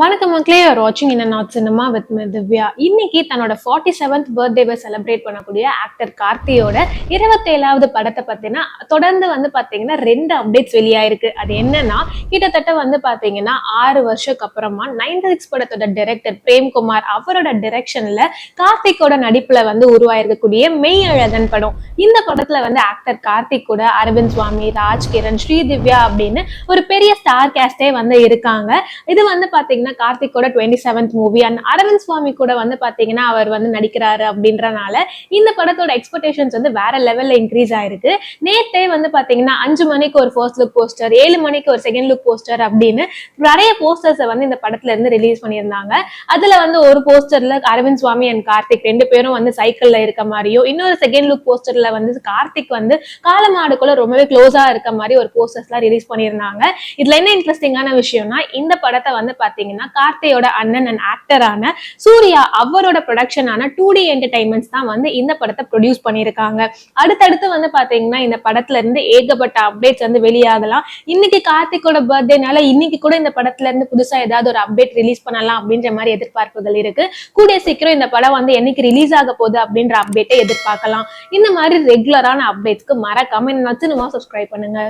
வணக்கம் மக்களே. ஆர் வாட்சிங் in not cinema with Divya இன்னைக்கு தன்னோட ஃபார்ட்டி செவன்த் பர்த்டேவை செலிப்ரேட் பண்ணக்கூடிய ஆக்டர் கார்த்தியோட இருபத்தேழாவது படத்தை பார்த்தீங்கன்னா தொடர்ந்து வந்து பார்த்தீங்கன்னா ரெண்டு அப்டேட்ஸ் வெளியாயிருக்கு. அது என்னன்னா கிட்டத்தட்ட வந்து பார்த்தீங்கன்னா ஆறு வருஷத்துக்கு அப்புறமா நைன்டி சிக்ஸ் படத்தோட டைரக்டர் பிரேம்குமார் அவரோட டைரக்ஷன்ல கார்த்திக்கோட நடிப்புல வந்து உருவாயிருக்கக்கூடிய மெய் அழகன் படம். இந்த படத்துல வந்து ஆக்டர் கார்த்திக் கூட அரவிந்த் சுவாமி ராஜ்கிரண் ஸ்ரீதிவ்யா அப்படின்னு ஒரு பெரிய ஸ்டார் கேஸ்டே வந்து இருக்காங்க. இது வந்து பாத்தீங்கன்னா கார்த்திக்கோட twenty seventh movie and Arvind Swami கூட வந்து பாத்தீங்கன்னா அவர் வந்து நடிக்கிறாரு அப்படின்றனால இந்த படத்தோட எக்ஸ்பெக்டேஷன்ஸ் வந்து வேற லெவல்ல இன்க்ரீஸ் ஆயிருக்கு. நேத்தே வந்து பாத்தீங்கன்னா அஞ்சு மணிக்கு ஒரு ஃபர்ஸ்ட் லுக் போஸ்டர் ஏழு மணிக்கு ஒரு செகண்ட் லுக் போஸ்டர் அப்படின்னு நிறைய போஸ்டர்ஸை வந்து இந்த படத்துல இருந்து ரிலீஸ் பண்ணியிருந்தாங்க. அதுல வந்து ஒரு போஸ்டர்ல அரவிந்த் சுவாமி அண்ட் கார்த்திக் ரெண்டு பேரும் வந்து சைக்கிள்ல இருக்க மாதிரியும் இன்னொரு செகண்ட் லுக் போஸ்டர்ல வந்து கார்த்திக் வந்து காலமாடுக்குள்ள ரொம்பவே க்ளோஸா இருக்க மாதிரி ஒரு போஸ்டர்ஸ் எல்லாம் ரிலீஸ் பண்ணியிருந்தாங்க. இதுல என்ன இன்ட்ரெஸ்டிங்கான விஷயம்னா இந்த படத்தை வந்து பாத்தீங்கன்னா கார்த்தியோட அண்ணன் அண்ட் ஆக்டரான சூர்யா அவரோட ப்ரொடக்ஷனான டூ டி என்டர்டைன்மெண்ட்ஸ் தான் வந்து இந்த படத்தை ப்ரொடியூஸ் பண்ணியிருக்காங்க. அடுத்தடுத்து வந்து பாத்தீங்கன்னா இந்த படத்துல இருந்து ஏகப்பட்ட அப்டேட்ஸ் வந்து வெளியாகலாம். இன்னைக்கு கார்த்திகோட பர்த்டேனால இன்னைக்கு கூட இந்த படத்துல இருந்து புதுசா ஏதாவது ஒரு அப்டேட் ரிலீஸ் பண்ணலாம் அப்படின்ற மாதிரி எதிர்பார்ப்புகள் இருக்கு. கூடிய சீக்கிரம் இந்த படம் வந்து என்னைக்கு ரிலீஸ் ஆக போகுது அப்படின்ற அப்டேட்டை எதிர்பார்க்கலாம். இந்த மாதிரி ரெகுலரான அப்டேட்ஸ்க்கு மறக்காம இந்த நச்சுனுமா சப்ஸ்கிரைப் பண்ணுங்க.